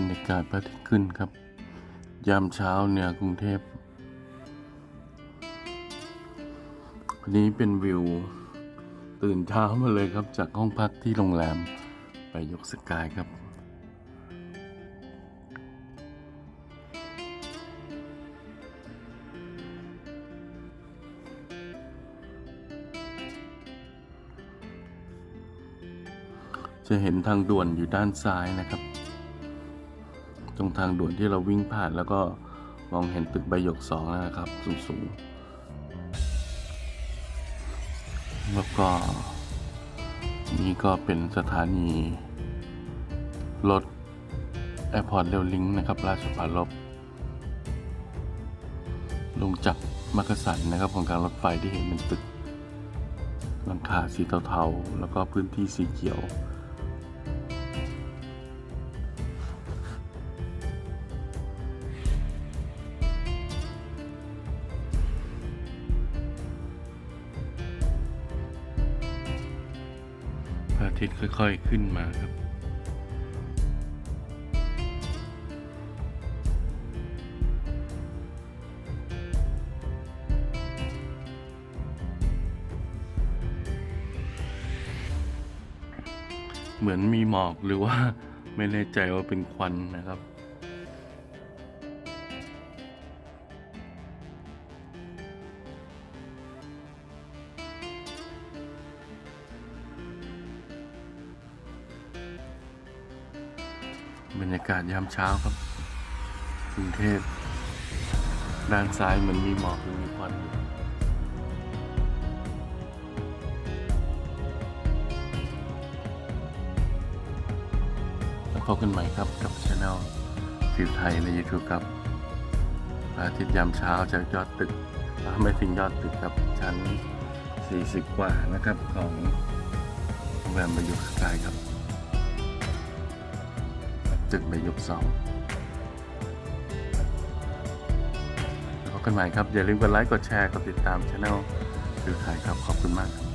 รรยากาศพระอาทิตย์ขึ้นครับ ยามเช้าเหนือกรุงเทพวันนี้เป็นวิว ตื่นเช้ามาเลยครับ จากห้องพักที่โรงแรมไปยกสกายครับจะเห็นทางด่วนอยู่ด้านซ้ายนะครับ ตรงทางด่วนที่เราวิ่งผ่านแล้วก็มองเห็นตึกใบหยกสองนะครับ สูงๆแล้วก็ นี่ก็เป็นสถานีรถแอร์พอร์ตเรลลิงนะครับ ราชปารลบลงจากมักกะสันนะครับของการรถไฟที่เห็นเป็นตึกหลังคาสีเทาๆ แล้วก็พื้นที่สีเขียว ระอาทิตย์ค่อยๆขึ้นมาครับเหมือนมีหมอกหรือว่าไม่แน่ใจว่าเป็นควันนะครับ บรรยากาศยามเช้าครับกรุงเทพ ด้านซ้ายเหมือนมีหมอกหรือมีควันอยู่แล้วพบกันใหม่ครับกับช anel ฟิวไทยใน YouTube ครับพระอาทิตย์ยามเช้าจากยอดตึกไม่ถึงยอดตึกครับชั้น 40 กว่านะครับของโรงแรมบายุสกายครับ ตึกใบหยกสองแล้วพบกันใหม่ครับ อย่าลืมกดไลค์ กดแชร์ กดติดตามช anel ฟิวไทยครับ ขอบคุณมากครับ